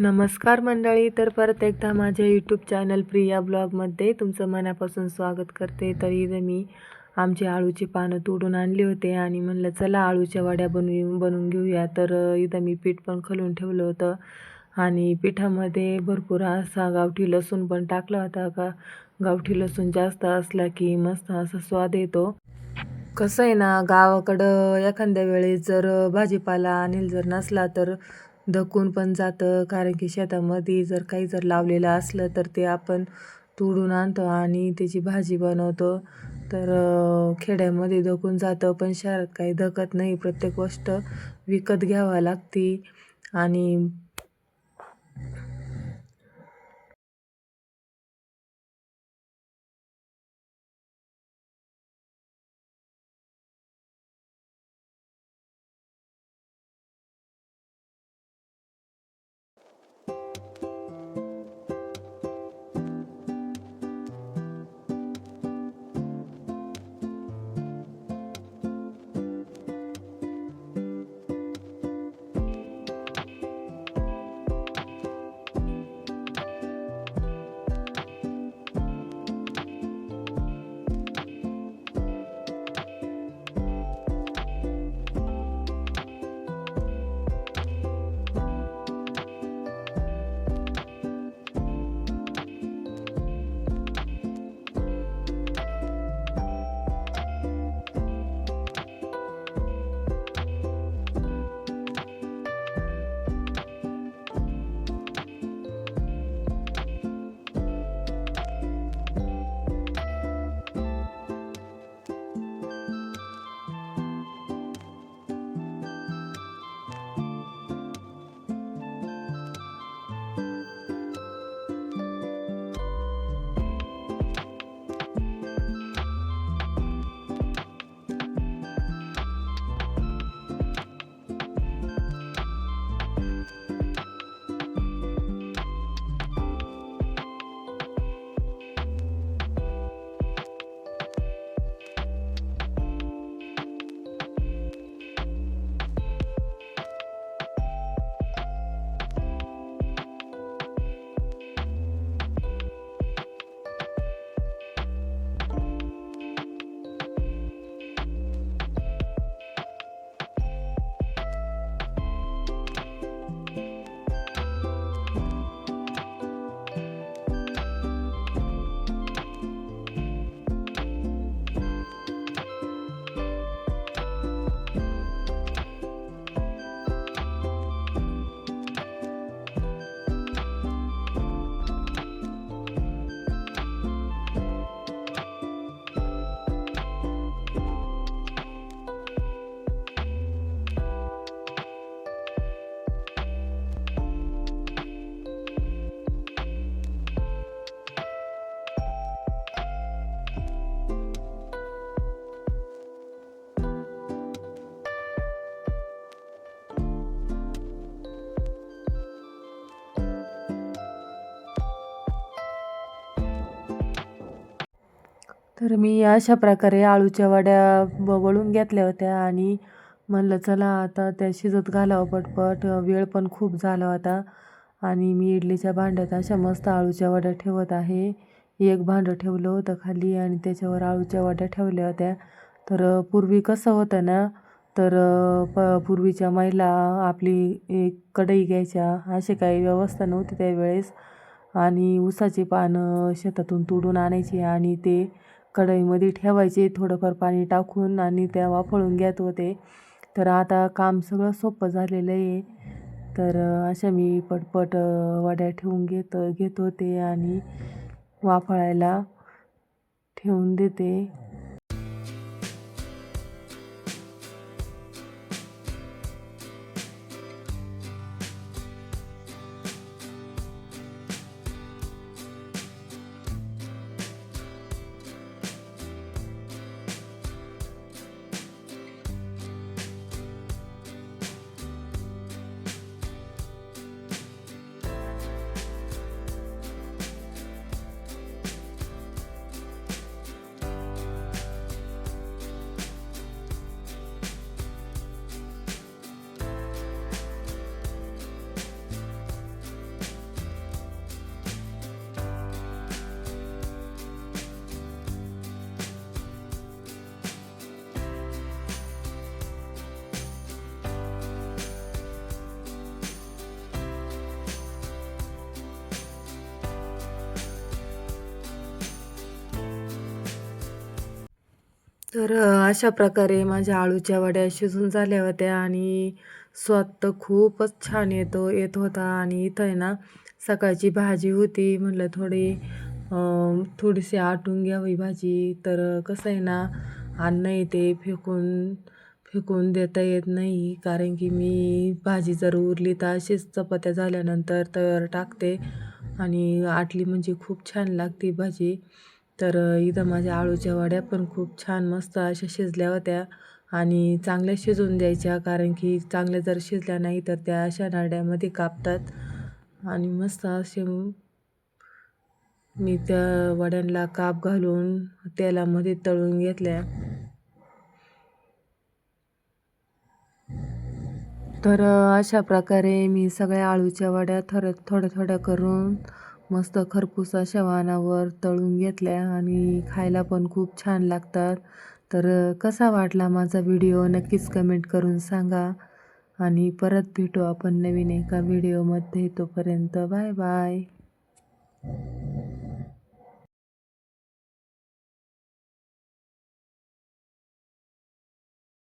नमस्कार मंडळी तर परत एकदा माझ्या यूट्यूब चॅनल प्रिया ब्लॉगमध्ये तुमचं मनापासून स्वागत करते. तर इथं मी आमची आळूची पानं तोडून आणली होते आणि म्हणलं चला आळूच्या वड्या बनवून बनवून घेऊया. तर इथं मी पीठ पण खलून ठेवलं होतं आणि पिठामध्ये भरपूर असा गावठी लसूण पण टाकला होता. का गावठी लसूण जास्त असला की मस्त असा स्वाद येतो. कसं आहे ना गावाकडं एखाद्या वेळेस जर भाजीपाला आणेल जर नसला तर धकून पण जातं. कारण की शेतामध्ये जर काही जर लावलेलं असलं तर ते आपण तोडून आणतो आणि त्याची भाजी बनवतो. तर खेड्यामध्ये धकून जातं. पण शहरात काही धकत नाही. प्रत्येक गोष्ट विकत घ्यावं लागते. आणि तर मी अशा प्रकारे आळूच्या वड्या वळून घेतल्या होत्या आणि म्हणलं चला आता त्या शिजत घालावं पटपट. वेळ पण खूप झाला होता आणि मी इडलीच्या भांड्यात अशा मस्त आळूच्या वड्या ठेवत आहे. एक भांडं ठेवलं होतं खाली आणि त्याच्यावर आळूच्या वड्या ठेवल्या होत्या. तर पूर्वी कसं होतं ना तर प पूर्वीच्या महिला आपली एक कढई घ्यायच्या अशी काही व्यवस्था नव्हती त्यावेळेस. आणि ऊसाची पानं शेतातून तोडून आणायची आणि ते कढईमध्ये ठेवायचे थोडंफार पाणी टाकून आणि त्या वाफळून घेत होते. तर आता काम सगळं सोपं झालेलं आहे. तर अशा मी पटपट वड्या ठेवून घेत घेत होते आणि वाफळायला ठेवून देते. तर अशा प्रकारे माझ्या आळूच्या वड्या शिजून झाल्या होत्या आणि स्वाद तर खूपच छान येतो येत होता आणि इथं आहे ना सकाळची भाजी होती. म्हटलं थोडी थोडीशी आटून घ्यावी भाजी. तर कसं आहे ना अन्न येते फेकून फेकून देता येत नाही. कारण की मी भाजी जर उरली तर अशीच चपात्या झाल्यानंतर तर टाकते आणि आटली म्हणजे खूप छान लागते भाजी. तर इथं माझ्या आळूच्या वड्या पण खूप छान मस्त अशा शिजल्या होत्या आणि चांगल्या शिजवून द्यायच्या कारण की चांगल्या जर शिजल्या नाही तर त्या अशा नाड्यामध्ये कापतात आणि मस्त असे मी त्या वड्यांना काप घालून तेलामध्ये तळून घेतल्या. तर अशा प्रकारे मी सगळ्या आळूच्या वड्या थोड्या थोड्या थोड्या करून मस्त खरपुसा अशा तळून घेतल्या आणि खायला पण खूप छान लागतात. तर कसा वाटला माझा व्हिडिओ नक्कीच कमेंट करून सांगा. आणि परत भेटू आपण नवीन एका व्हिडिओमध्ये. तोपर्यंत बाय बाय.